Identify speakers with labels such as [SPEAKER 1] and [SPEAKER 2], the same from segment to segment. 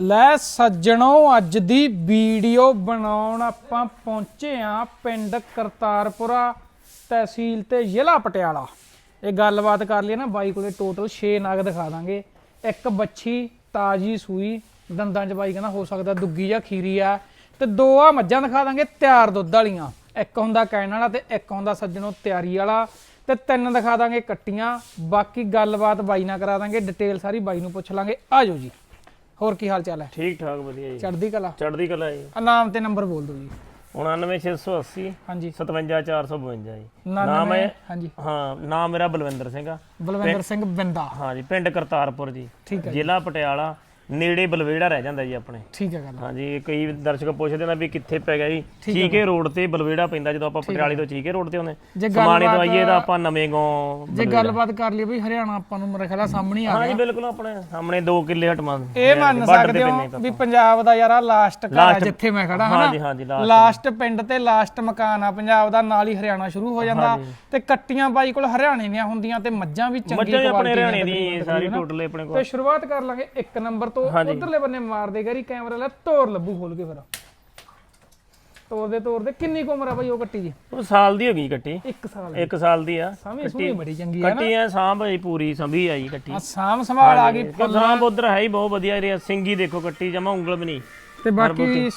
[SPEAKER 1] ਲੈ ਸੱਜਣੋ, ਅੱਜ ਦੀ ਵੀਡੀਓ ਬਣਾਉਣ ਆਪਾਂ ਪਹੁੰਚੇ ਆ ਪਿੰਡ ਕਰਤਾਰਪੁਰਾ ਤਹਿਸੀਲ ਤੇ ਜ਼ਿਲ੍ਹਾ ਪਟਿਆਲਾ। ਇਹ ਗੱਲਬਾਤ ਕਰ ਲਈ ਨਾ, ਬਾਈ ਕੋਲੇ ਟੋਟਲ 6 ਨਗ ਦਿਖਾ ਦਾਂਗੇ। ਇੱਕ ਬੱਛੀ, ਤਾਜੀ ਸੂਈ, ਦੰਦਾਂ 'ਚ ਬਾਈ ਕਹਿੰਦਾ ਹੋ ਸਕਦਾ ਦੁੱਗੀ ਜਾਂ ਖੀਰੀ ਆ। ਤੇ ਦੋ ਆ ਮੱਝਾਂ ਦਿਖਾ ਦਾਂਗੇ, ਤਿਆਰ ਦੁੱਧ ਵਾਲੀਆਂ। ਇੱਕ ਹੁੰਦਾ ਕਹਿਣ ਵਾਲਾ ਤੇ ਇੱਕ ਹੁੰਦਾ ਸੱਜਣੋ ਤਿਆਰੀ ਵਾਲਾ। ਤੇ ਤਿੰਨ ਦਿਖਾ ਦਾਂਗੇ ਕੱਟੀਆਂ। ਬਾਕੀ ਗੱਲਬਾਤ ਬਾਈ ਨਾਲ ਕਰਾ ਦਾਂਗੇ ਡਿਟੇਲ ਸਾਰੀ ਬਾਈ ਨੂੰ ਪੁੱਛ ਲਾਂਗੇ। ਆਜੋ ਜੀ। ਹੋਰ ਕੀ ਹਾਲ ਚਾਲ ਹੈ?
[SPEAKER 2] ਠੀਕ ਠਾਕ ਵਧੀਆ ਜੀ।
[SPEAKER 1] ਚੜ੍ਹਦੀ ਕਲਾ?
[SPEAKER 2] ਚੜ੍ਹਦੀ ਕਲਾ ਜੀ।
[SPEAKER 1] ਆ ਨਾਮ ਤੇ ਨੰਬਰ ਬੋਲ ਦਿਓ ਜੀ।
[SPEAKER 2] 99680
[SPEAKER 1] ਹਾਂਜੀ।
[SPEAKER 2] 57452 ਜੀ।
[SPEAKER 1] 99
[SPEAKER 2] ਨਾਮ ਹੈ
[SPEAKER 1] ਹਾਂਜੀ।
[SPEAKER 2] ਹਾਂ ਨਾਮ ਮੇਰਾ ਬਲਵਿੰਦਰ ਸਿੰਘ ਆ।
[SPEAKER 1] ਬਲਵਿੰਦਰ ਸਿੰਘ ਬਿੰਦਾ।
[SPEAKER 2] ਹਾਂ ਜੀ ਪਿੰਡ ਕਰਤਾਰਪੁਰ ਜੀ।
[SPEAKER 1] ਠੀਕ ਹੈ
[SPEAKER 2] ਜ਼ਿਲ੍ਹਾ ਪਟਿਆਲਾ ਨੇੜੇ ਬਲਵੇੜਾ ਰਹਿ ਜਾਂਦਾ ਜੀ ਆਪਣੇ।
[SPEAKER 1] ਠੀਕ ਹੈ ਗੱਲ।
[SPEAKER 2] ਹਾਂਜੀ ਕਈ ਦਰਸ਼ਕ ਪੁੱਛਦੇ ਨੇ ਵੀ ਕਿੱਥੇ ਪੈ ਗਿਆ ਜੀ। ਚੀਕੇ ਰੋਡ ਤੇ ਬਲਵੇੜਾ ਪੈਂਦਾ ਜਦੋਂ ਆਪਾਂ ਪਟਿਆਲੇ ਤੋਂ ਚੀਕੇ ਰੋਡ ਤੇ ਆਉਂਦੇ ਸਮਾਣੇ ਤੋਂ ਆਈਏ ਤਾਂ ਆਪਾਂ ਨਵੇਂ ਗਾਉਂ
[SPEAKER 1] ਜੇ ਗੱਲਬਾਤ ਕਰ ਲਈ ਵੀ ਹਰਿਆਣਾ ਆਪਾਂ ਨੂੰ ਮੇਰੇ ਖਿਆਲ ਸਾਹਮਣੇ ਆ
[SPEAKER 2] ਹਾਂ ਜੀ ਬਿਲਕੁਲ ਆਪਣੇ ਸਾਹਮਣੇ 2 ਕਿੱਲੇ ਹਟਵਾਂ
[SPEAKER 1] ਇਹ ਮੰਨ ਸਕਦੇ ਹੋ ਵੀ ਪੰਜਾਬ ਦਾ ਯਾਰ ਆ ਲਾਸਟ ਘਰ ਜਿੱਥੇ ਮੈਂ ਖੜਾ ਹਾਂ
[SPEAKER 2] ਹਾਂਜੀ ਹਾਂਜੀ
[SPEAKER 1] ਲਾਸਟ ਪਿੰਡ ਤੇ ਲਾਸਟ ਮਕਾਨ ਆ ਪੰਜਾਬ ਦਾ ਨਾਲ ਹੀ ਹਰਿਆਣਾ ਸ਼ੁਰੂ ਹੋ ਜਾਂਦਾ। ਤੇ ਕੱਟੀਆਂ ਬਾਈ ਕੋਲ ਹਰਿਆਣੇ ਦੀਆਂ ਹੁੰਦੀਆਂ ਤੇ ਮੱਝਾਂ ਵੀ ਚੰਗੀ
[SPEAKER 2] ਮੱਝਾਂ ਆਪਣੇ
[SPEAKER 1] ਕੁਆਲਿਟੀ
[SPEAKER 2] ਹਰਿਆਣੇ ਦੀ ਸਾਰੀ ਟੋਟਲ ਆਪਣੇ ਕੋਲ।
[SPEAKER 1] ਤੇ ਸ਼ੁਰੂਆਤ ਕਰ ਲਾਂਗੇ ਇੱਕ ਨੰਬਰ ਤੋਂ ਉਧਰਲੇ ਬੰਨੇ ਮਾਰ ਦੇ ਗਰੀ ਕੈਮਰਾ ਲੈ ਤੋਰ ਲੱਭੂ ਖੋਲ ਕੇ ਫਿਰ। ਤੋਰ ਦੇ ਤੋਰ ਦੇ ਕਿੰਨੀ ਕੁ ਉਮਰ ਆ ਬਾਈ ਉਹ ਕੱਟੀ ਦੀ?
[SPEAKER 2] ਉਹ ਸਾਲ ਦੀ ਹੋ ਗਈ ਕੱਟੀ
[SPEAKER 1] 1 ਸਾਲ
[SPEAKER 2] 1 ਸਾਲ ਦੀ ਆ।
[SPEAKER 1] ਸੋਹਣੀ ਬੜੀ ਚੰਗੀ ਆ
[SPEAKER 2] ਕੱਟੀ ਐ ਸਾਂਭ ਹੈ ਪੂਰੀ ਸੰਭੀ ਆਈ ਕੱਟੀ
[SPEAKER 1] ਆ ਸਾਮ ਸੰਭਾਲ ਆ ਗਈ
[SPEAKER 2] ਸਾਂਭ ਉਧਰ ਹੈ ਹੀ ਬਹੁਤ ਵਧੀਆ ਏਰੀਆ ਸਿੰਗੀ ਦੇਖੋ ਕੱਟੀ ਜਮਾ ਉਂਗਲ ਵੀ ਨਹੀਂ।
[SPEAKER 1] ਤੇ ਬਾਕੀ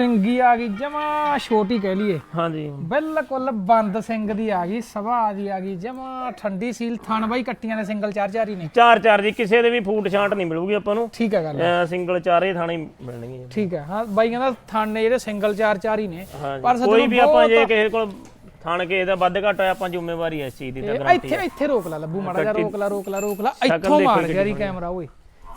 [SPEAKER 1] ਸਿੰਗੀ ਆ ਗਈ ਜਮਾ ਛੋਟੀ ਕਹਿ ਲਈਏ।
[SPEAKER 2] ਹਾਂਜੀ।
[SPEAKER 1] ਬਿਲਕੁਲ ਬੰਦ ਸਿੰਘ ਦੀ ਆ ਗਈ ਸਭਾ ਦੀ ਆ ਗਈ ਜਮਾ ਠੰਡੀ ਸੀਲ ਥਣ ਬਾਈ ਕੱਟੀਆਂ ਨੇ ਸਿੰਗਲ ਚਾਰ ਚਾਰ ਹੀ ਨੇ।
[SPEAKER 2] ਚਾਰ ਚਾਰ ਜੀ ਕਿਸੇ ਦੇ ਵੀ ਫੂਟ ਛਾਂਟ ਨਹੀਂ ਮਿਲੂਗੀ ਆਪਾਂ ਨੂੰ।
[SPEAKER 1] ਠੀਕ ਹੈ ਗੱਲ
[SPEAKER 2] ਸਿੰਗਲ ਚਾਰੇ ਥਾਣੇ ਮਿਲਣਗੇ।
[SPEAKER 1] ਠੀਕ ਹੈ ਹਾਂ ਬਾਈ ਕਹਿੰਦਾ ਥਣ ਨੇ ਜਿਹੜੇ ਸਿੰਗਲ ਚਾਰ ਚਾਰ ਹੀ ਨੇ। ਪਰ
[SPEAKER 2] ਕੋਈ ਵੀ ਆਪਾਂ ਜੇ ਕਿਸੇ ਕੋਲ ਥਾਣ ਕੇ ਇਹਦਾ ਵੱਧ ਘੱਟ ਹੋਇਆ ਆਪਾਂ ਜ਼ਿੰਮੇਵਾਰੀ ਇਸ ਚੀਜ਼ ਦੀ ਤਾਂ
[SPEAKER 1] ਇਹ ਇੱਥੇ ਇੱਥੇ ਰੋਕ ਲਾ ਲੱਭੂ ਮਾੜਾ ਜਿਹਾ ਰੋਕ ਲਾ ਰੋਕ ਲਾ ਰੋਕ ਲਾ। ਇੱਥੋਂ ਮਾਰ ਗਿਆ ਰੀ ਕੈਮਰਾ ਓਏ।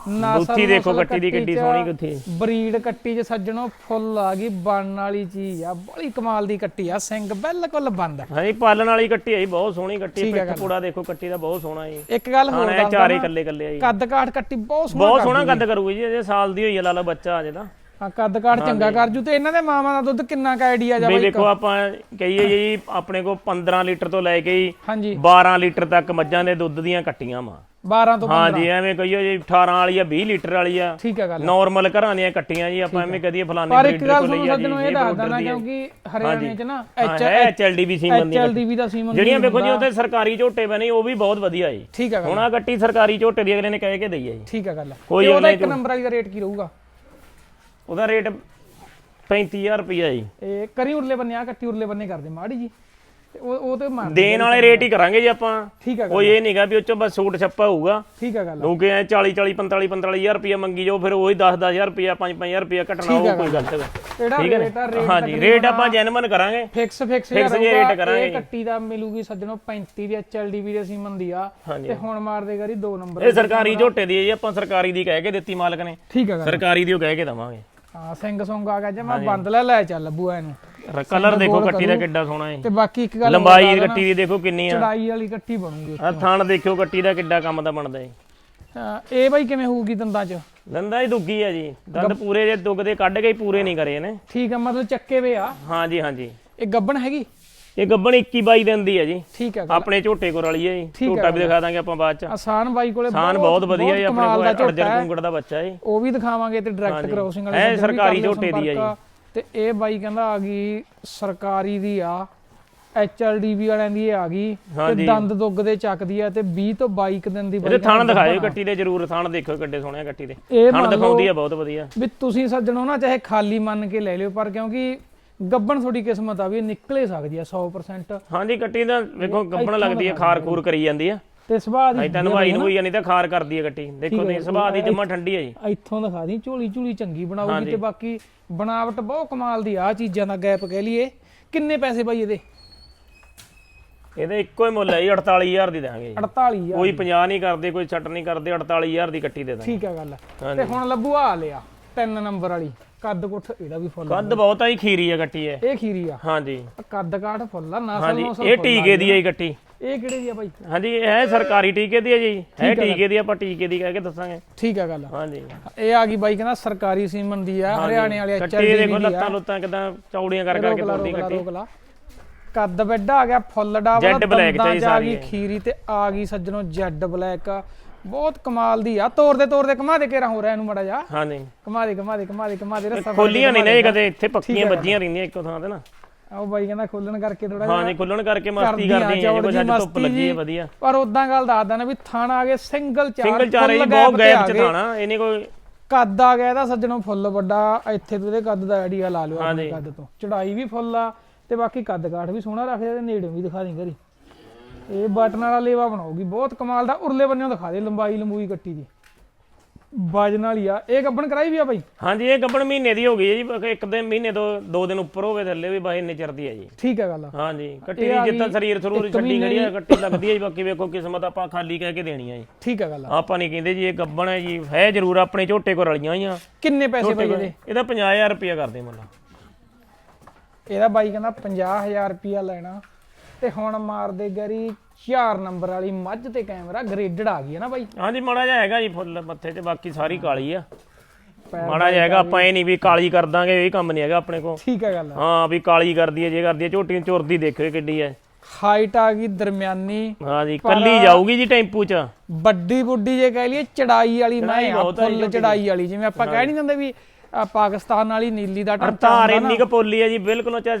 [SPEAKER 2] ਬੁੱਥੀ ਦੇਖੋ ਕੱਟੀ ਦੀ ਕਿੱਡੀ ਸੋਹਣੀ ਕਿੱਥੇ
[SPEAKER 1] ਬਰੀਡ ਕੱਟੀ ਚ ਸੱਜਣੋ ਫੁੱਲ ਆ ਗਈ ਬਣਨ ਵਾਲੀ ਚੀਜ਼ ਆ ਬੜੀ ਕਮਾਲ ਦੀ ਕੱਟੀ ਆ ਸਿੰਘ ਬਿਲਕੁਲ ਬੰਦ ਆ।
[SPEAKER 2] ਹਾਂਜੀ ਪਾਲਣ ਵਾਲੀ ਕੱਟੀ ਆਈ ਬਹੁਤ ਸੋਹਣੀ ਕੱਟੀ ਪਿੱਠ ਪੂੜਾ ਦੇਖੋ ਕੱਟੀ ਦਾ ਬਹੁਤ ਸੋਹਣਾ ਜੀ।
[SPEAKER 1] ਇੱਕ ਗੱਲ ਹੋਰ
[SPEAKER 2] ਇਹ ਚਾਰੇ ਕੱਲੇ ਕੱਲੇ ਆਈ
[SPEAKER 1] ਕੱਦ ਕਾਠ ਕੱਟੀ ਬਹੁਤ ਸੋਹਣਾ
[SPEAKER 2] ਬਹੁਤ ਸੋਹਣਾ ਕੱਦ ਕਰੂਗੀ ਜੀ ਅਜੇ ਸਾਲ ਦੀ ਹੋਈ ਆ ਲਾ ਲਾ ਬੱਚਾ ਅਜੇ ਤਾਂ।
[SPEAKER 1] ਹਾਂ ਕੱਦ ਕਾਠ ਚੰਗਾ ਕਰ ਜੂ ਤੇ ਇਹਨਾਂ ਦੇ ਮਾਵਾਂ ਦਾ ਦੁੱਧ ਕਿੰਨਾ ਕਾ ਆਈਡੀਆ ਜਾ ਬਾਈ
[SPEAKER 2] ਦੇਖੋ ਆਪਾਂ ਕਹੀਏ ਜੀ ਆਪਣੇ ਕੋਲ 15 ਲੀਟਰ ਤੋਂ ਲੈ ਕੇ ਹੀ
[SPEAKER 1] ਹਾਂਜੀ।
[SPEAKER 2] 12 ਲੀਟਰ ਤੱਕ ਮੱਝਾਂ ਦੇ ਦੁੱਧ ਦੀਆਂ ਕੱਟੀਆਂ ਵਾ।
[SPEAKER 1] 12 ਤੋਂ
[SPEAKER 2] ਹਾਂ ਜੀ ਐਵੇਂ ਕਹੀਏ ਜੀ 18 ਵਾਲੀ ਆ 20 ਲੀਟਰ ਵਾਲੀ ਆ।
[SPEAKER 1] ਠੀਕ ਹੈ ਗੱਲ।
[SPEAKER 2] ਨਾਰਮਲ ਘਰਾਂ ਦੀਆਂ ਕੱਟੀਆਂ ਜੀ ਆਪਾਂ ਐਵੇਂ ਕਦੀਏ ਫਲਾਣੇ
[SPEAKER 1] ਪਰ ਇੱਕ ਗੱਲ
[SPEAKER 2] ਆ
[SPEAKER 1] ਸੱਜਣੋ ਇਹ
[SPEAKER 2] ਜੀ
[SPEAKER 1] ਦੱਸ ਦਣਾ ਕਿਉਂਕਿ ਹਰਿਆਣੇ ਚ ਨਾ
[SPEAKER 2] ਹਾਂ ਹੈ ਐਚਐਲਡੀ ਵੀ ਸੀਮਨ ਦੀ
[SPEAKER 1] ਐਚਐਲਡੀਵੀ ਦਾ ਸੀਮਨ
[SPEAKER 2] ਜਿਹੜੀਆਂ ਵੇਖੋ ਜੀ ਉੱਥੇ ਸਰਕਾਰੀ ਝੋਟੇ ਬਣੇ ਉਹ ਵੀ ਬਹੁਤ ਵਧੀਆ ਜੀ।
[SPEAKER 1] ਠੀਕ ਹੈ ਗੱਲ।
[SPEAKER 2] ਹੁਣ ਆ ਕੱਟੀ ਸਰਕਾਰੀ ਝੋਟੇ ਦੀ ਅਗਲੇ ਨੇ ਕਹਿ ਕੇ ਦਈ ਆ ਜੀ।
[SPEAKER 1] ਠੀਕ ਹੈ ਗੱਲ।
[SPEAKER 2] ਕੋਈ
[SPEAKER 1] ਉਹਦਾ ਇੱਕ ਨੰਬਰ ਵਾਲੀ ਦਾ ਰੇਟ ਕੀ ਰਹੂਗਾ?
[SPEAKER 2] ਉਹਦਾ ਰੇਟ 35000 ਰੁਪਈਆ ਜੀ।
[SPEAKER 1] ਇਹ ਕਰੀ ਉਰਲੇ ਬੰਨੇ ਆ ਕੱਟੀ ਉਰਲੇ ਬੰਨੇ ਕਰਦੇ ਮਾੜੀ ਜੀ। ਉਹ ਉਹ ਤੇ ਮਾਰ
[SPEAKER 2] ਦੇਣ ਵਾਲੇ ਰੇਟ ਹੀ ਕਰਾਂਗੇ ਜੀ ਆਪਾਂ।
[SPEAKER 1] ਠੀਕ ਹੈ
[SPEAKER 2] ਕੋਈ ਇਹ ਨਹੀਂਗਾ ਵੀ ਉਹ ਚੋਂ ਬਸ ਸੂਟ ਛੱਪਾ ਹੋਊਗਾ।
[SPEAKER 1] ਠੀਕ ਹੈ ਗੱਲ
[SPEAKER 2] ਲੋਕੇ ਐ 40 40 45 45000 ਰੁਪਇਆ ਮੰਗੀ ਜਾਓ ਫਿਰ ਉਹੀ 10 10000 ਰੁਪਇਆ 5 5000 ਰੁਪਇਆ ਘਟਣਾ ਉਹ ਕੋਈ ਗਲਤ ਹੈ ਠੀਕ ਹੈ
[SPEAKER 1] ਰੇਟ? ਰੇਟ
[SPEAKER 2] ਹਾਂਜੀ ਰੇਟ ਆਪਾਂ ਜੈਨੂਇਨ ਕਰਾਂਗੇ।
[SPEAKER 1] ਫਿਕਸ ਫਿਕਸ ਹੋਊਗਾ
[SPEAKER 2] ਕਰਾਂਗੇ।
[SPEAKER 1] ਇਹ ਕੱਟੀ ਦਾ ਮਿਲੂਗੀ ਸੱਜਣੋ 35 ਦੀ ਐਚਐਲਡੀਵੀ ਦੇ ਸੀਮਨ ਦੀ ਆ। ਤੇ ਹੁਣ ਮਾਰ ਦੇ ਕਰੀ ਦੋ ਨੰਬਰ
[SPEAKER 2] ਇਹ ਸਰਕਾਰੀ ਝੋਟੇ ਦੀ ਹੈ ਜੀ ਆਪਾਂ ਸਰਕਾਰੀ ਦੀ ਕਹਿ ਕੇ ਦਿੱਤੀ ਮਾਲਕ ਨੇ।
[SPEAKER 1] ਠੀਕ ਹੈ
[SPEAKER 2] ਸਰਕਾਰੀ ਦੀ ਉਹ ਕਹਿ ਕੇ ਦਵਾਂਗੇ।
[SPEAKER 1] ਹਾਂ ਸਿੰਘ ਸੁੰਗ ਆ ਗਿਆ ਜਮਾ ਬੰਦ ਲੈ ਲੈ ਚੱਲ ਬੂਆ ਇਹਨੂੰ।
[SPEAKER 2] ਕਲਰ ਦੇਖੋ ਕੱਟੀ ਦਾ ਕਿੱਡਾ ਸੋਹਣਾ ਹੈ
[SPEAKER 1] ਤੇ ਬਾਕੀ ਇੱਕ ਗੱਲ
[SPEAKER 2] ਲੰਬਾਈ ਕੱਟੀ ਦੀ ਦੇਖੋ ਕਿੰਨੀ ਆ।
[SPEAKER 1] ਚੜਾਈ ਵਾਲੀ ਕੱਟੀ ਬਣੂਗੀ
[SPEAKER 2] ਆ ਥਣ ਦੇਖਿਓ ਕੱਟੀ ਦਾ ਕਿੱਡਾ ਕੰਮ ਦਾ ਬਣਦਾ ਹੈ
[SPEAKER 1] ਹਾਂ, ਇਹ ਬਾਈ ਕਿਵੇਂ ਹੋਊਗੀ ਦੰਦਾਂ 'ਚ?
[SPEAKER 2] ਦੰਦਾਂ ਹੀ ਦੁੱਗੀ ਆ ਜੀ। ਦੰਦ ਪੂਰੇ ਜੇ ਦੁੱਗ ਦੇ ਕੱਢ ਕੇ ਹੀ ਪੂਰੇ ਨਹੀਂ ਕਰੇ ਨੇ
[SPEAKER 1] ਠੀਕ ਆ ਮਤਲਬ ਚੱਕੇ ਵੇ ਆ।
[SPEAKER 2] ਹਾਂਜੀ ਹਾਂਜੀ।
[SPEAKER 1] ਇਹ ਗੱਬਣ ਹੈਗੀ?
[SPEAKER 2] ਇਹ ਗੱਬਣ 21 22 ਦਿਨ ਦੀ ਹੈ ਜੀ।
[SPEAKER 1] ਠੀਕ ਹੈ
[SPEAKER 2] ਆਪਣੇ ਝੋਟੇ ਕੋਲ ਵਾਲੀ ਹੈ ਜੀ। ਝੋਟਾ ਵੀ ਦਿਖਾ ਦਾਂਗੇ ਆਪਾਂ ਬਾਅਦ ਚ।
[SPEAKER 1] ਆਸਾਨ ਬਾਈ ਕੋਲੇ
[SPEAKER 2] ਸਾਨ ਬਹੁਤ ਵਧੀਆ ਹੈ ਆਪਣੇ ਕੋਲ
[SPEAKER 1] ਹੈ।
[SPEAKER 2] ਕੁੰਗੜ ਦਾ ਬੱਚਾ ਹੈ
[SPEAKER 1] ਉਹ ਵੀ ਦਿਖਾਵਾਂਗੇ ਤੇ ਡਾਇਰੈਕਟ ਕ੍ਰੋਸਿੰਗ ਵਾਲੇ
[SPEAKER 2] ਇਹ ਸਰਕਾਰੀ ਝੋਟੇ ਦੀ ਆ
[SPEAKER 1] ਸੰਪਰਕ। ਤੇ ਇਹ ਬਾਈ ਕਹਿੰਦਾ ਆ ਗਈ ਸਰਕਾਰੀ ਦੀ ਆ ਐਚਐਲਡੀਬੀ ਵਾਲਿਆਂ ਦੀ ਇਹ ਆ ਗਈ ਤੇ। ਦੰਦ ਦੁੱਗ ਦੇ ਚੱਕਦੀ ਆ ਤੇ 20 ਤੋਂ 22 ਕੁ ਦਿਨ ਦੀ ਬਾਈ
[SPEAKER 2] ਥਣ ਦਿਖਾਇਓ ਕੱਟੀ ਦੇ ਜ਼ਰੂਰ ਥਣ ਦੇਖੋ ਕਿੱਡੇ ਸੋਹਣੇ ਆ ਕੱਟੀ ਦੇ। ਥਣ ਦਿਖਾਉਂਦੀ ਆ ਬਹੁਤ ਵਧੀਆ।
[SPEAKER 1] ਵੀ ਤੁਸੀਂ ਸੱਜਣੋ ਨਾ ਚਾਹੇ ਖਾਲੀ ਮੰਨ ਕੇ ਲੈ ਲਿਓ ਪਰ ਕਿਉਂਕਿ ਗੱਬਣ ਤੁਹਾਡੀ ਕਿਸਮਤ ਆ ਵੀ ਨਿਕਲੇ ਸਕਦੀ ਆ 100%
[SPEAKER 2] ਹਾਂਜੀ ਕੱਟੀ ਦਾ ਵੇਖੋ ਗੱਬਣ ਲੱਗਦੀ ਹੈ ਖਾਰ ਖੂਰ ਕਰੀ ਜਾਂਦੀ ਆ।
[SPEAKER 1] ਤੇ ਸੁਭਾਅ ਦੀ
[SPEAKER 2] ਤਾਂ ਨਵਾਈ ਨੂੰ ਹੋਈ ਨਹੀਂ ਤਾਂ ਖਾਰ ਕਰਦੀ ਹੈ ਕੱਟੀ ਦੇਖੋ ਤੇ ਸੁਭਾਅ ਦੀ ਜਮਾ ਠੰਡੀ ਹੈ ਜੀ।
[SPEAKER 1] ਇੱਥੋਂ ਦਿਖਾ ਦੀ ਝੋਲੀ ਝੋਲੀ ਚੰਗੀ ਬਣਾਉਗੀ ਤੇ ਬਾਕੀ ਬਣਾਵਟ ਬਹੁਤ ਕਮਾਲ ਦੀ ਆ ਚੀਜ਼ਾਂ ਦਾ ਗੈਪ ਕਹਿ ਲਈਏ। ਕਿੰਨੇ ਪੈਸੇ ਬਾਈ ਇਹਦੇ?
[SPEAKER 2] ਇਹਦੇ ਇੱਕੋ ਹੀ ਮੁੱਲ ਹੈ ਜੀ 48000 ਦੀ ਦਾਂਗੇ ਜੀ।
[SPEAKER 1] 48000
[SPEAKER 2] ਕੋਈ 50 ਨਹੀਂ ਕਰਦੇ ਕੋਈ 60 ਨਹੀਂ ਕਰਦੇ 48000 ਦੀ ਕੱਟੀ ਦੇ ਦਾਂਗੇ।
[SPEAKER 1] ਠੀਕ ਆ ਗੱਲ ਤੇ ਹੁਣ ਲੱਭੂ ਆ ਲਿਆ ਤਿੰਨ ਨੰਬਰ ਵਾਲੀ। ਕੱਦ ਕੁੱਠ ਇਹਦਾ ਵੀ ਫੁੱਲ
[SPEAKER 2] ਕੱਦ ਬਹੁਤ ਆ ਜੀ ਖੀਰੀ ਆ ਕੱਟੀ ਹੈ
[SPEAKER 1] ਇਹ ਖੀਰੀ ਆ।
[SPEAKER 2] ਹਾਂਜੀ।
[SPEAKER 1] ਕੱਦ ਕਾਠ ਫੁੱਲ ਆ
[SPEAKER 2] ਹਾਂਜੀ
[SPEAKER 1] ਨਸਲ
[SPEAKER 2] ਇਹ ਟੀਕੇ ਦੀ ਹੈ ਜੀ ਕੱਟੀ
[SPEAKER 1] ਇਹ ਕਿਹੜੇ ਦੀ ਆ ਬਾਈ
[SPEAKER 2] ਹਾਂਜੀ ਇਹ ਸਰਕਾਰੀ ਟੀਕੇ ਦੀ ਹੈ ਜੀ। ਹੈ ਟੀਕੇ ਦੀ ਆਪਾਂ ਟੀਕੇ ਦੀ ਕਹਿ ਕੇ ਦੱਸਾਂਗੇ।
[SPEAKER 1] ਠੀਕ ਆ ਗੱਲ।
[SPEAKER 2] ਹਾਂਜੀ।
[SPEAKER 1] ਇਹ ਆ ਗਈ ਬਾਈ ਕਹਿੰਦਾ ਸਰਕਾਰੀ ਸੀਮਨ ਦੀ ਆ ਹਰਿਆਣੇ ਵਾਲੇ ਐਚਆਰਡੀ
[SPEAKER 2] ਦੇਖੋ
[SPEAKER 1] ਦੀ ਆ।
[SPEAKER 2] ਲੱਤਾਂ ਲੁੱਤਾਂ ਕਿਦਾਂ ਚੌੜੀਆਂ ਕਰ ਕਰਕੇ
[SPEAKER 1] ਲਾ
[SPEAKER 2] ਕੱਟੀ
[SPEAKER 1] ਕੱਦ ਵੱਡਾ ਆ ਗਿਆ ਫੁੱਲ
[SPEAKER 2] ਚ ਇਹ
[SPEAKER 1] ਆ
[SPEAKER 2] ਸਾਰੀ
[SPEAKER 1] ਗਈ। ਖੀਰੀ ਤੇ ਆ ਗਈ ਸੱਜਣੋ ਜੈਡ ਬਲੈਕ। ਬਹੁਤ ਕਮਾਲ ਦੀ ਆ। ਤੋੜ ਦੇ ਤੋੜ ਦੇ ਕਮਾ ਦੇ ਕੇਰਾ ਹੋ ਰਿਹਾ ਇਹਨੂੰ ਮੜਾ ਜਾ
[SPEAKER 2] ਹਾਂਜੀ।
[SPEAKER 1] ਕਮਾ ਦੇ ਕਮਾ ਦੇ ਕਮਾ ਦੇ ਕਮਾ ਦੇ ਰੱਸਾ
[SPEAKER 2] ਖੋਲੀਆਂ ਨਹੀਂ ਨੇ ਕਦੇ ਇੱਥੇ ਪੱਕੀਆਂ ਵੱਜੀਆਂ ਰਹਿੰਦੀਆਂ ਇੱਕੋ ਥਾਂ ਤੇ ਨਾ।
[SPEAKER 1] ਆਓ ਬਾਈ ਕਹਿੰਦਾ ਖੋਲਣ ਕਰਕੇ ਥੋੜਾ
[SPEAKER 2] ਹਾਂਜੀ ਖੁੱਲਣ ਕਰਕੇ ਮਸਤੀ ਜੀ
[SPEAKER 1] ਚੌੜ
[SPEAKER 2] ਕੁਝ ਅੱਜ ਧੁੱਪ ਲੱਗੀ ਹੈ। ਵਧੀਆ
[SPEAKER 1] ਪਰ ਉਦਾਂ ਗੱਲ ਦੱਸਦਾ ਨਾ ਵੀ ਥਾਣਾ ਆ ਗਏ ਸਿੰਗਲ ਚਾਰ
[SPEAKER 2] ਸਿੰਗਲ ਚਾਰੇ
[SPEAKER 1] full
[SPEAKER 2] ਬਹੁਤ ਗੈਪ
[SPEAKER 1] ਆ
[SPEAKER 2] ਚ। ਥਾਣਾ ਇਹਨੇ ਕੋਈ
[SPEAKER 1] ਕੱਦ ਆ ਗਿਆ ਇਹਦਾ ਸੱਜਣੋਂ ਫੁੱਲ ਵੱਡਾ ਇੱਥੇ ਤੋਂ ਇਹਦੇ ਕੱਦ ਦਾ ਆਈਡੀਆ ਲਾ ਲਿਓ ਆਪਣੇ। ਕੱਦ ਤੋਂ ਚੜਾਈ ਵੀ ਫੁੱਲ ਆ ਤੇ ਬਾਕੀ ਕੱਦ ਕਾਠ ਵੀ ਸੋਹਣਾ ਰੱਖਿਆ ਤੇ ਨੇੜੇ ਵੀ ਦਿਖਾ ਦੇ ਘਰੀ ਇਹ ਬਟਨ ਵਾਲਾ ਲੇਵਾ ਬਣਾਉਗੀ ਬਹੁਤ ਕਮਾਲ ਦਾ ਉਰਲੇ ਬੰਨਿਓ ਦਿਖਾ ਦੇ ਲੰਬਾਈ ਲੰਬੂਈ ਕੱਟੀ ਦੀ ਵਜਨ ਵਾਲੀ ਆ। ਇਹ ਗੱਬਣ ਕਰਾਈ ਵੀ ਆ ਬਾਈ?
[SPEAKER 2] ਹਾਂਜੀ ਇਹ ਗੱਬਣ ਮਹੀਨੇ ਦੀ ਹੋ ਗਈ ਹੈ ਜੀ। ਇੱਕ ਦਿਨ ਮਹੀਨੇ ਤੋਂ ਦੋ ਦਿਨ ਉੱਪਰ ਹੋਵੇ ਥੱਲੇ ਵੀ ਬਾਈ ਇੰਨੇ ਚਿਰਦੀ ਹੈ ਜੀ।
[SPEAKER 1] ਠੀਕ ਹੈ ਗੱਲ
[SPEAKER 2] ਹਾਂਜੀ ਕੱਟੀ ਦੀ ਜਿੱਦਾਂ ਸਰੀਰ ਥਰੂ
[SPEAKER 1] ਇੱਕ
[SPEAKER 2] ਛੱਡੀ ਖੜੀ ਹੈ ਕੱਟੀ ਲੱਗਦੀ ਹੈ ਜੀ। ਬਾਕੀ ਵੇਖੋ ਕਿਸਮਤ ਆਪਾਂ ਖਾਲੀ ਕਹਿ ਕੇ ਦੇਣੀ ਹੈ ਜੀ।
[SPEAKER 1] ਠੀਕ ਹੈ ਗੱਲ
[SPEAKER 2] ਆਪਾਂ ਨਹੀਂ ਕਹਿੰਦੇ ਜੀ ਇਹ ਗੱਬਣ ਹੈ ਜੀ। ਹੈ ਜ਼ਰੂਰ ਆਪਣੇ ਝੋਟੇ ਕੋ ਰਲੀਆਂ ਹੋਈਆਂ।
[SPEAKER 1] ਕਿੰਨੇ ਪੈਸੇ ਬਾਈ ਇਹਦੇ?
[SPEAKER 2] ਇਹਦਾ 50000 ਰੁਪਇਆ ਕਰਦੇ ਮੁੱਲ
[SPEAKER 1] ਇਹਦਾ ਬਾਈ ਕਹਿੰਦਾ 50000 ਰੁਪਿਆ ਲੈਣਾ। ਤੇ ਹੁਣ ਮਾਰਦੇ ਗਰੀ 4 ਨੰਬਰ ਵਾਲੀ ਮੱਝ ਤੇ ਕੈਮਰਾ ਗ੍ਰੇਡਡ ਆ ਗਈ ਹੈ ਨਾ ਬਾਈ?
[SPEAKER 2] ਹਾਂਜੀ ਮਾੜਾ ਜਿਹਾ ਹੈਗਾ ਜੀ ਫੁੱਲ ਮੱਥੇ ਤੇ ਬਾਕੀ ਸਾਰੀ ਕਾਲੀ ਆ। ਮਾੜਾ ਜਿਹਾ ਹੈਗਾ ਆਪਾਂ ਇਹ ਨਹੀਂ ਵੀ ਕਾਲੀ ਕਰ ਦਾਂਗੇ ਇਹ ਕੰਮ ਨਹੀਂ ਹੈਗਾ ਆਪਣੇ ਕੋ
[SPEAKER 1] ਠੀਕ ਹੈ ਗੱਲ
[SPEAKER 2] ਹਾਂ ਵੀ ਕਾਲੀ ਕਰਦੀ ਹੈ ਜੇ ਕਰਦੀ ਹੈ ਝੋਟੀ ਨੂੰ ਚੁਰਦੀ ਦੇਖਿਓ ਕਿੱਡੀ ਹੈ।
[SPEAKER 1] ਹਾਈਟ ਆ ਗਈ ਦਰਮਿਆਨੀ।
[SPEAKER 2] ਹਾਂਜੀ ਕੱਲੀ ਜਾਊਗੀ ਜੀ ਟੈਂਪੂ 'ਚ।
[SPEAKER 1] ਵੱਡੀ ਬੁੱਢੀ ਜੇ ਕਹਿ ਲਈਏ ਚੜਾਈ ਵਾਲੀ ਮੈਂ ਫੁੱਲ ਚੜਾਈ ਵਾਲੀ। ਜਿਵੇਂ ਆਪਾਂ ਕਹਿ ਨਹੀਂ ਦਿੰਦੇ ਵੀ ਪਾਕਿਸਤਾਨ ਵਾਲੀ ਨੀਲੀ ਦਾ
[SPEAKER 2] ਧਾਰ ਇੰਨੀ ਕੁ ਪੋਲੀ ਹੈ ਜੀ ਬਿਲਕੁਲ ਚਾ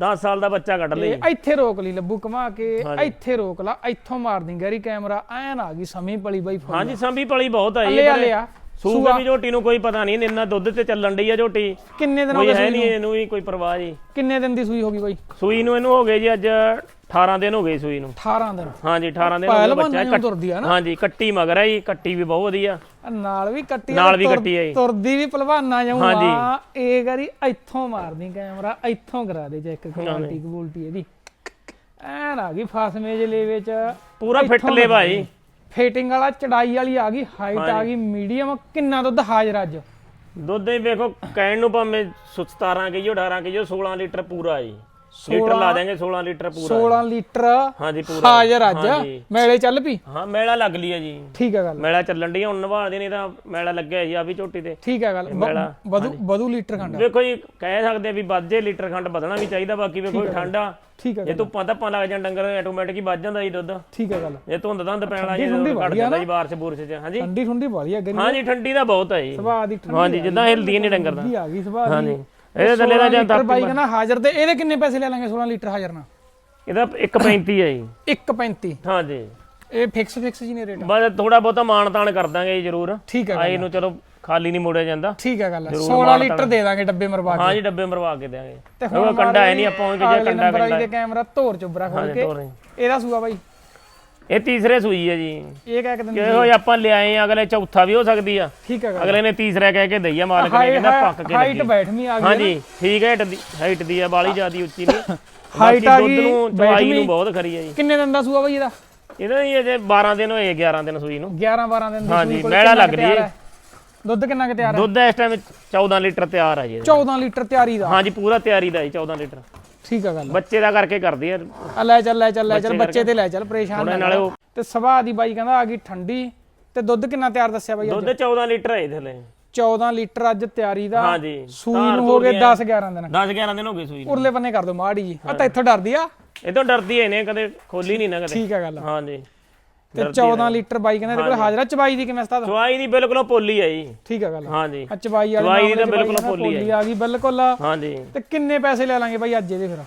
[SPEAKER 2] 10 ਸਾਲ ਦਾ ਬੱਚਾ ਕੱਢ
[SPEAKER 1] ਇਹ ਇੱਥੇ ਰੋਕ ਲਈ ਲੱਭੂ ਕਮਾ ਕੇ ਇੱਥੇ ਰੋਕ ਲਾ ਇੱਥੋਂ ਮਾਰ ਦੀ ਗਰੀ ਕੈਮਰਾ ਐਨ ਆ ਗਈ ਸਮੀ ਪਲੀ ਬਾਈ ਫੁੱਲ।
[SPEAKER 2] ਹਾਂਜੀ ਸੰਭੀ ਪਲੀ ਬਹੁਤ ਜੀ।
[SPEAKER 1] ਲਿਆ ਲਿਆ
[SPEAKER 2] ਸੂਗਾ ਵੀ ਝੋਟੀ ਨੂੰ ਕੋਈ ਪਤਾ ਨਹੀਂ ਇੰਨਾ ਦੁੱਧ ਤੇ ਚੱਲਣ ਡਈ ਆ ਝੋਟੀ
[SPEAKER 1] ਕਿੰਨੇ ਦਿਨ ਹੋ ਗਏ
[SPEAKER 2] ਹੈ ਨਹੀਂ ਇਹਨੂੰ ਵੀ ਕੋਈ ਪਰਵਾਹ ਜੀ
[SPEAKER 1] ਕਿੰਨੇ ਦਿਨ ਦੀ ਸੂਈ ਹੋ ਗਈ ਬਾਈ?
[SPEAKER 2] ਸੂਈ ਨੂੰ ਇਹਨੂੰ ਹੋ ਗਏ ਜੀ ਅੱਜ 18 ਦਿਨ ਹੋ ਗਏ ਸੂਈ ਨੂੰ।
[SPEAKER 1] 18 ਦਿਨ।
[SPEAKER 2] ਹਾਂਜੀ 18 ਦਿਨ ਹੋ ਗਏ ਬੱਚਾ
[SPEAKER 1] ਤੁਰਦੀ ਆ ਨਾ।
[SPEAKER 2] ਹਾਂਜੀ ਕੱਟੀ ਮਗਰ ਹੈ ਜੀ ਕੱਟੀ ਵੀ ਬਹੁਤ ਵਧੀਆ।
[SPEAKER 1] ਨਾਲ ਵੀ ਕੱਟੀ
[SPEAKER 2] ਨਾਲ ਵੀ ਕੱਟੀ ਜੀ।
[SPEAKER 1] ਤੁਰਦੀ ਵੀ ਪਹਿਲਵਾਨਾ
[SPEAKER 2] ਹਾਂਜੀ।
[SPEAKER 1] ਆ ਇਹ ਗਰੀ ਇੱਥੋਂ ਮਾਰਦੀ ਕੈਮਰਾ ਇੱਥੋਂ ਕਰਾ ਦੇ ਚੈੱਕ ਕੁਆਲਿਟੀ ਕਬੂਲਟੀ ਇਹਦੀ। ਐਨ ਆ ਗਈ ਫਾਸਮੇ ਜਿਲੇ ਵਿੱਚ
[SPEAKER 2] ਪੂਰਾ ਫਿੱਟ ਲੈ ਭਾਈ
[SPEAKER 1] ਫੇਟਿੰਗ ਵਾਲਾ ਚੜਾਈ ਵਾਲੀ ਆ ਗਈ ਹਾਈਟ ਆ ਗਈ ਮੀਡੀਅਮ ਕਿੰਨਾ ਦੁੱਧ ਹਾਜ਼ਰ ਅੱਜ?
[SPEAKER 2] ਦੁੱਧ ਹੀ ਵੇਖੋ ਕਹਿਣ ਨੂੰ ਭਾਵੇਂ 17 ਕਿਲੋ 18 ਕਿਲੋ 16 ਲੀਟਰ ਪੂਰਾ ਜੀ। ਲੀਟਰ ਲਾ ਦੇਂਗੇ 16 ਲੀਟਰ ਪੂਰਾ।
[SPEAKER 1] 16 ਲੀਟਰ
[SPEAKER 2] ਹਾਂਜੀ ਪੂਰਾ।
[SPEAKER 1] ਹਾਜ਼ਰ ਅੱਜ। ਮੇਲੇ ਚੱਲ ਪਈ?
[SPEAKER 2] ਹਾਂ ਮੇਲਾ ਲੱਗ ਲਿਆ ਜੀ।
[SPEAKER 1] ਠੀਕ ਹੈ ਗੱਲ।
[SPEAKER 2] ਮੇਲਾ ਚੱਲਣ ਆ, ਹੁਣ ਨਿਭਾ ਦੇ ਨਹੀਂ ਤਾਂ ਮੇਲਾ ਲੱਗਿਆ ਜੀ ਆ ਵੀ ਝੋਟੀ ਤੇ।
[SPEAKER 1] ਠੀਕ ਹੈ ਗੱਲ। ਵਧੂ ਵਧੂ ਲੀਟਰ ਖੰਡ।
[SPEAKER 2] ਵੇਖੋ ਜੀ ਕਹਿ ਸਕਦੇ ਆ ਵੀ ਵੱਧੇ ਲੀਟਰ ਖੰਡ ਵਧਣਾ ਵੀ ਚਾਹੀਦਾ ਬਾਕੀ ਵੇਖੋ ਠੰਡਾ।
[SPEAKER 1] ਠੀਕ ਹੈ
[SPEAKER 2] ਜੇ ਧੁੱਪਾਂ ਧੱਪਾਂ ਲੱਗ ਜਾਣ ਡੰਗਰ ਆਟੋਮੈਟਿਕ ਹੀ ਵੱਧ ਜਾਂਦਾ ਜੀ ਦੁੱਧ।
[SPEAKER 1] ਠੀਕ ਹੈ ਗੱਲ।
[SPEAKER 2] ਜੇ ਧੁੰਦ ਧੰਦ ਪੈਣ ਲੱਗ ਜਾਂਦਾ ਘਟ ਜਾਂਦਾ ਜੀ ਬਾਰਿਸ਼ ਬੂਰਸ਼ ਚ ਹਾਂਜੀ।
[SPEAKER 1] ਠੰਡੀ ਠੰਡੀ ਵਾਲੀ ਆ ਗਰੀ
[SPEAKER 2] ਹਾਂਜੀ ਠੰਡੀ ਦਾ ਬਹੁਤ ਹੈ ਜੀ।
[SPEAKER 1] ਸੁਭਾਅ ਦੀ ਠੰਡੀ
[SPEAKER 2] ਹਾਂਜੀ ਜਿੱਦਾਂ ਹਿਲਦੀ ਨਹੀਂ ਡੰਗਰ ਦਾ।
[SPEAKER 1] ਆ ਗਈ ਸੁਭਾਅ ਦੀ।
[SPEAKER 2] ਹਾਂਜੀ। ਇਹਦੇ ਥੱਲੇ ਦਾ ਜਾਂ
[SPEAKER 1] ਲੀਟਰ ਬਾਈ ਕਹਿੰਦਾ ਹਾਜ਼ਰ ਤੇ ਇਹਦੇ ਕਿੰਨੇ ਪੈਸੇ ਲੈ ਲਾਂਗੇ 16 ਲੀਟਰ ਹਾਜ਼ਰ ਨਾਲ?
[SPEAKER 2] ਇਹਦਾ 1.35 ਹੈ ਜੀ।
[SPEAKER 1] 1.35
[SPEAKER 2] ਹਾਂਜੀ।
[SPEAKER 1] ਇਹ ਫਿਕਸ ਫਿਕਸ ਜੀ ਨੇ ਰੇਟ।
[SPEAKER 2] ਬਸ ਥੋੜਾ ਬਹੁਤਾ ਮਾਣ ਤਾਣ ਕਰ ਦਾਂਗੇ ਜੀ ਜ਼ਰੂਰ।
[SPEAKER 1] ਠੀਕ ਹੈ
[SPEAKER 2] ਆਈ ਨੂੰ ਚਲੋ ਖਾਲੀ ਨਹੀਂ ਮੋੜਿਆ ਜਾਂਦਾ।
[SPEAKER 1] ਠੀਕ ਹੈ ਗੱਲ 16 ਲੀਟਰ ਦੇ ਦਾਂਗੇ ਡੱਬੇ ਮਰਵਾ ਕੇ।
[SPEAKER 2] ਹਾਂਜੀ ਡੱਬੇ ਮਰਵਾ ਕੇ ਦੇਾਂਗੇ
[SPEAKER 1] ਤੇ
[SPEAKER 2] ਕੰਡਾ ਹੈ ਨਹੀਂ ਆਪਾਂ ਉਹ ਜੇ ਕੰਡਾ
[SPEAKER 1] ਦੇ ਕੈਮਰਾ ਧੋਰ ਚੁੱਬਰਾ ਖੋਲ ਕੇ। ਇਹਦਾ ਸੂਆ ਬਾਈ।
[SPEAKER 2] ਇਹ ਤੀਸਰੇ ਸੂਈ ਹੈ ਜੀ।
[SPEAKER 1] ਇਹ ਕਹਿ ਕੇ ਦਿੰਦੇ
[SPEAKER 2] ਇਹੋ ਜਿਹਾ ਆਪਾਂ ਲਿਆਏ ਆ, ਅਗਲੇ ਚੌਥਾ ਵੀ ਹੋ ਸਕਦੀ ਆ।
[SPEAKER 1] ਠੀਕ ਹੈ ਗੱਲ।
[SPEAKER 2] ਅਗਲੇ ਨੇ ਤੀਸਰਾ ਕਹਿ ਕੇ ਦਈਆ ਮਾਲਕ ਨੇ ਕਹਿੰਦਾ ਪੱਕ ਕੇ
[SPEAKER 1] ਹਾਈਟ ਬੈਠਵੀਂ ਆ ਗਈ
[SPEAKER 2] ਹਾਂਜੀ ਠੀਕ ਹੈ ਹਾਈਟ ਦੀ ਹਾਈਟ ਦੀ ਆ ਬਾਲੀ ਜਿਆਦੀ ਉੱਚੀ ਨਹੀਂ। ਬਾਕੀ
[SPEAKER 1] ਆ
[SPEAKER 2] ਦੁੱਧ
[SPEAKER 1] ਗਈ,
[SPEAKER 2] ਚਵਾਈ
[SPEAKER 1] ਬੈਠਵੀਂ।
[SPEAKER 2] ਨੂੰ ਬਹੁਤ ਖਰੀ ਹੈ ਜੀ।
[SPEAKER 1] ਕਿੰਨੇ ਦਿਨ ਦਾ ਸੂਆ ਬਾਈ ਇਹਦਾ?
[SPEAKER 2] ਇਹਦਾ ਹੀ ਅਜੇ 12 ਦਿਨ ਹੋਏ 11 ਦਿਨ ਸੂਈ ਨੂੰ।
[SPEAKER 1] 11 12 ਦਿਨ ਦੀ
[SPEAKER 2] ਹਾਂਜੀ, ਮੈਲਾ ਲੱਗ ਰਹੀ ਹੈ।
[SPEAKER 1] ਦੁੱਧ ਕਿੰਨਾ ਕੁ ਤਿਆਰ ਹੈ?
[SPEAKER 2] ਦੁੱਧ ਇਸ ਟਾਈਮ 14 ਲੀਟਰ ਤਿਆਰ ਆ ਜੀ ਇਹਦਾ।
[SPEAKER 1] 14 ਲੀਟਰ ਤਿਆਰੀ ਦਾ?
[SPEAKER 2] ਹਾਂਜੀ ਪੂਰਾ ਤਿਆਰੀ ਦਾ ਜੀ 14 ਲੀਟਰ।
[SPEAKER 1] ਠੀਕ ਹੈ ਗੱਲ
[SPEAKER 2] ਬੱਚੇ ਦਾ ਕਰਕੇ ਕਰਦੀ ਆ।
[SPEAKER 1] ਆ ਲੈ ਚੱਲ ਲੈ ਚੱਲ ਲੈ ਚੱਲ ਬੱਚੇ ਤੇ ਲੈ ਚੱਲ ਪਰੇਸ਼ਾਨ ਨਾ
[SPEAKER 2] ਨਾਲੇ
[SPEAKER 1] ਕਰ। ਤੇ ਸਭਾ ਦੀ ਬਾਈ ਕਹਿੰਦਾ ਆ ਗਈ ਠੰਡੀ। ਤੇ ਦੁੱਧ ਕਿੰਨਾ ਤਿਆਰ ਦੱਸਿਆ ਬਾਈ
[SPEAKER 2] ਦੁੱਧ 14 ਲੀਟਰ ਹੈ ਇਹਦੇ ਲਈ
[SPEAKER 1] 14 ਲੀਟਰ ਅੱਜ ਤਿਆਰੀ ਦਾ।
[SPEAKER 2] ਹਾਂਜੀ
[SPEAKER 1] ਸੂਈ ਨੂੰ ਹੋ ਗਏ 10 11 ਦਿਨ।
[SPEAKER 2] 10 11 ਦਿਨ ਹੋ ਗਏ ਸੂਈ ਨੂੰ।
[SPEAKER 1] ਉਰਲੇ ਬੰਨੇ ਕਰ ਦੋ ਮਾੜੀ ਜੀ। ਆ ਤਾਂ ਇੱਥੋਂ ਡਰਦੀ ਆ।
[SPEAKER 2] ਇਹ ਤੋਂ ਡਰਦੀ ਐ ਨੇ ਕਦੇ ਖੋਲੀ ਨਹੀਂ ਨਾ ਕਦੇ।
[SPEAKER 1] ਠੀਕ ਹੈ ਗੱਲ
[SPEAKER 2] ਹਾਂਜੀ।
[SPEAKER 1] ਤੇ 14 ਲੀਟਰ ਬਾਈ ਕਹਿੰਦੇ ਇਹਦੇ ਕੋਲ ਹਾਜ਼ਰਾ ਚਬਾਈ ਦੀ ਕਿਵੇਂ ਸਤਾਦਾ
[SPEAKER 2] ਚਵਾਈ ਦੀ ਬਿਲਕੁਲ ਪੋਲੀ ਆ ਜੀ।
[SPEAKER 1] ਠੀਕ ਹੈ ਗੱਲ।
[SPEAKER 2] ਹਾਂਜੀ।
[SPEAKER 1] ਆ ਚਬਾਈ ਵਾਲੀ
[SPEAKER 2] ਚਵਾਈ ਦੀ ਤਾਂ ਬਿਲਕੁਲ ਪੋਲੀ
[SPEAKER 1] ਆ ਗਈ ਬਿਲਕੁਲ।
[SPEAKER 2] ਹਾਂਜੀ।
[SPEAKER 1] ਤੇ ਕਿੰਨੇ ਪੈਸੇ ਲੈ ਲਾਂਗੇ ਬਾਈ ਅੱਜ ਇਹਦੇ ਫਿਰ?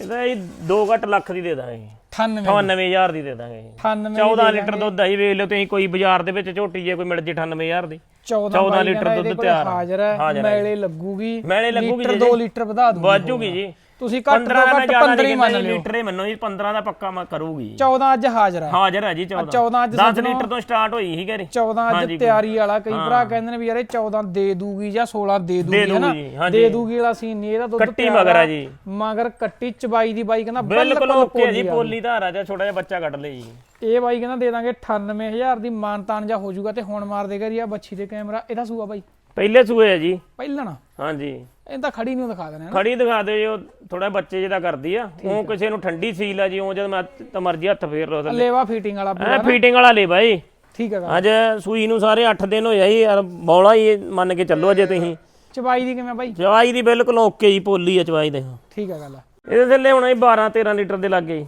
[SPEAKER 2] ਇਹਦਾ ਇਹ 2 ਘੱਟ ਲੱਖ ਦੀ ਦੇ ਦਾਂਗੇ।
[SPEAKER 1] 98
[SPEAKER 2] 98000 ਦੀ ਦੇ ਦਾਂਗੇ
[SPEAKER 1] 98
[SPEAKER 2] 14 ਲੀਟਰ ਦੁੱਧ ਆਈ ਵੇਖ ਲਓ ਤੁਸੀਂ ਕੋਈ ਬਾਜ਼ਾਰ ਦੇ ਵਿੱਚ ਝੋਟੀ ਜੇ ਕੋਈ ਮਿਲ ਜੇ 98000 ਦੀ।
[SPEAKER 1] 14
[SPEAKER 2] 14
[SPEAKER 1] ਬਾਈ
[SPEAKER 2] ਲੀਟਰ ਦੁੱਧ ਤਿਆਰ ਆ।
[SPEAKER 1] ਹਾਜ਼ਰ ਹੈ ਮੈਲੇ ਲੱਗੂਗੀ
[SPEAKER 2] ਮੈਲੇ ਲੱਗੂਗੀ
[SPEAKER 1] ਲੀਟਰ 2 ਲੀਟਰ ਵਧਾ ਦੂੰਗੀ
[SPEAKER 2] ਵਾਜੂਗੀ ਜੀ।
[SPEAKER 1] ਤੁਸੀਂ ਘੱਟ
[SPEAKER 2] 15
[SPEAKER 1] ਤੋਂ
[SPEAKER 2] ਦਾ
[SPEAKER 1] ਘੱਟ
[SPEAKER 2] ਜ਼ਿਆਦਾ
[SPEAKER 1] 15 ਹੀ
[SPEAKER 2] ਨਹੀਂ
[SPEAKER 1] ਮੰਨ
[SPEAKER 2] ਮੰਨ
[SPEAKER 1] ਲਿਓ।
[SPEAKER 2] ਲੀਟਰ ਹੀ ਮੰਨੋ ਜੀ 15 ਦਾ ਪੱਕਾ ਮੈਂ ਕਰੂਗੀ।
[SPEAKER 1] 14 ਅੱਜ ਹਾਜ਼ਰ ਹੈ
[SPEAKER 2] ਹਾਜ਼ਰ ਹੈ ਜੀ 14
[SPEAKER 1] 14 ਅੱਜ
[SPEAKER 2] 10 ਲੀਟਰ ਤੋਂ ਸਟਾਰਟ ਹੋਈ ਸੀ ਘਰੇ।
[SPEAKER 1] 14 ਅੱਜ ਤਿਆਰੀ ਵਾਲਾ ਕਈ ਭਰਾ ਕਹਿੰਦੇ ਨੇ ਵੀ ਯਾਰ ਇਹ 14 ਦੇ ਦੂਗੀ ਜਾਂ 16 ਦੇ ਦੂਗੀ ਹੈ ਨਾ
[SPEAKER 2] ਦੂਗੀ, ਹਾਂਜੀ।
[SPEAKER 1] ਦੇ ਦੂਗੀ ਵਾਲਾ ਸੀਨ ਨਹੀਂ ਇਹਦਾ ਦੁੱਧ
[SPEAKER 2] ਕੱਟੀ
[SPEAKER 1] ਤਿਆਰ
[SPEAKER 2] ਮਗਰ
[SPEAKER 1] ਆ।
[SPEAKER 2] ਹੈ ਜੀ।
[SPEAKER 1] ਮਗਰ ਕੱਟੀ ਚਬਾਈ ਦੀ ਬਾਈ ਕਹਿੰਦਾ
[SPEAKER 2] ਬਿਲਕੁਲ ਓਕੇ ਜੀ।
[SPEAKER 1] ਪੋਲੀ
[SPEAKER 2] ਧਾਰਾ ਜਾਂ ਛੋਟਾ ਜਿਹਾ ਬੱਚਾ ਕੱਢ ਲਈ ਜੀ।
[SPEAKER 1] ਇਹ ਬਾਈ ਕਹਿੰਦਾ ਦੇ ਦਾਂਗੇ 98000 ਦੀ ਮਾਨਤਾਨ ਜਾਂ ਹੋ ਜਾਊਗਾ ਤੇ ਹੁਣ ਮਾਰ ਦੇਗਾ ਜੀ ਆ ਬੱਚੀ ਦੇ ਕੈਮਰਾ ਇਹਦਾ ਸੂਆ ਬਾਈ।
[SPEAKER 2] ਪਹਿਲੇ ਸੂਏ ਹੈ ਜੀ।
[SPEAKER 1] ਪਹਿਲਾਂ ਨਾ?
[SPEAKER 2] ਹਾਂਜੀ।
[SPEAKER 1] ਇਹ ਤਾਂ ਖੜੀ ਨੂੰ ਦਿਖਾ ਦੇਣਾ
[SPEAKER 2] ਖੜੀ ਦਿਖਾ ਦਿਓ ਜੀ ਉਹ ਥੋੜਾ ਬੱਚੇ ਜਿਹਦਾ ਕਰਦੀ ਆ। ਉਹ ਕਿਸੇ ਨੂੰ ਠੰਡੀ ਸੀਲ ਆ ਜੀ ਉਹ ਜਦ ਮੈਂ ਤਾਂ ਮਰਜ਼ੀ ਹੱਥ ਫੇਰ ਲੋ ਥੱਲੇ।
[SPEAKER 1] ਲੇਵਾ ਫਿਟਿੰਗ ਵਾਲਾ
[SPEAKER 2] ਐ ਫੀਟਿੰਗ ਵਾਲਾ ਲੈ ਬਾਈ।
[SPEAKER 1] ਠੀਕ ਹੈਗਾ
[SPEAKER 2] ਅੱਜ ਸੂਈ ਨੂੰ ਸਾਰੇ 8 ਦਿਨ ਹੋਇਆ ਜੀ ਯਾਰ ਬੌਲਾ ਹੀ ਮੰਨ ਕੇ ਚੱਲੋ ਅਜੇ ਤੁਸੀਂ।
[SPEAKER 1] ਚਬਾਈ ਦੀ ਕਿਵੇਂ ਬਾਈ?
[SPEAKER 2] ਚਵਾਈ ਦੀ ਬਿਲਕੁਲ ਓਕੇ ਜੀ ਪੋਲੀ ਆ ਚਵਾਈ ਦੇ।
[SPEAKER 1] ਠੀਕ ਹੈ ਗੱਲ
[SPEAKER 2] ਇਹਦੇ ਥੱਲੇ ਹੁਣ ਜੀ 12 13 ਲੀਟਰ ਦੇ ਲੱਗੇ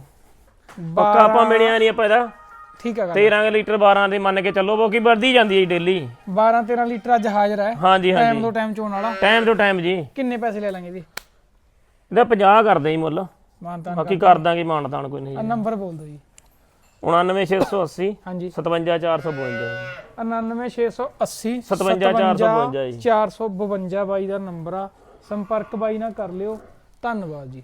[SPEAKER 2] ਪੱਕਾ ਆਪਾਂ ਮਿਲਿਆ ਨਹੀਂ ਆਪਾਂ ਇਹਦਾ।
[SPEAKER 1] ਠੀਕ ਹੈ ਗੱਲ।
[SPEAKER 2] 13 ਲੀਟਰ 12 ਦੇ ਮੰਨ ਕੇ ਚੱਲੋ ਬਾਕੀ ਵੱਧਦੀ ਜਾਂਦੀ ਹੈ ਡੇਲੀ।
[SPEAKER 1] 12 13 ਲੀਟਰ ਅੱਜ ਹਾਜ਼ਰ ਹੈ।
[SPEAKER 2] ਹਾਂਜੀ
[SPEAKER 1] ਟਾਈਮ
[SPEAKER 2] ਹਾਂਜੀ
[SPEAKER 1] ਤੋਂ ਟਾਈਮ ਚੋਣ ਵਾਲਾ।
[SPEAKER 2] ਟਾਈਮ ਤੋਂ ਟਾਈਮ ਜੀ।
[SPEAKER 1] ਕਿੰਨੇ ਪੈਸੇ ਲੈ ਲਾਂਗੇ ਜੀ?
[SPEAKER 2] ਇਹਦਾ 50 ਕਰਦੇ ਜੀ ਮੁੱਲ।
[SPEAKER 1] ਮਾਨਤਾਨ
[SPEAKER 2] ਬਾਕੀ ਕਰ ਦਾਂਗੇ ਮਾਨਤਾਨ ਕੋਈ ਨਹੀਂ
[SPEAKER 1] ਨੰਬਰ ਬੋਲ ਦਿਓ ਜੀ।
[SPEAKER 2] 99680
[SPEAKER 1] ਹਾਂਜੀ।
[SPEAKER 2] 57452
[SPEAKER 1] 99680
[SPEAKER 2] 57452 ਜੀ।
[SPEAKER 1] 452 ਬਾਈ ਦਾ ਨੰਬਰ ਆ। ਸੰਪਰਕ ਬਾਈ ਨਾਲ ਕਰ ਲਿਓ। ਧੰਨਵਾਦ ਜੀ।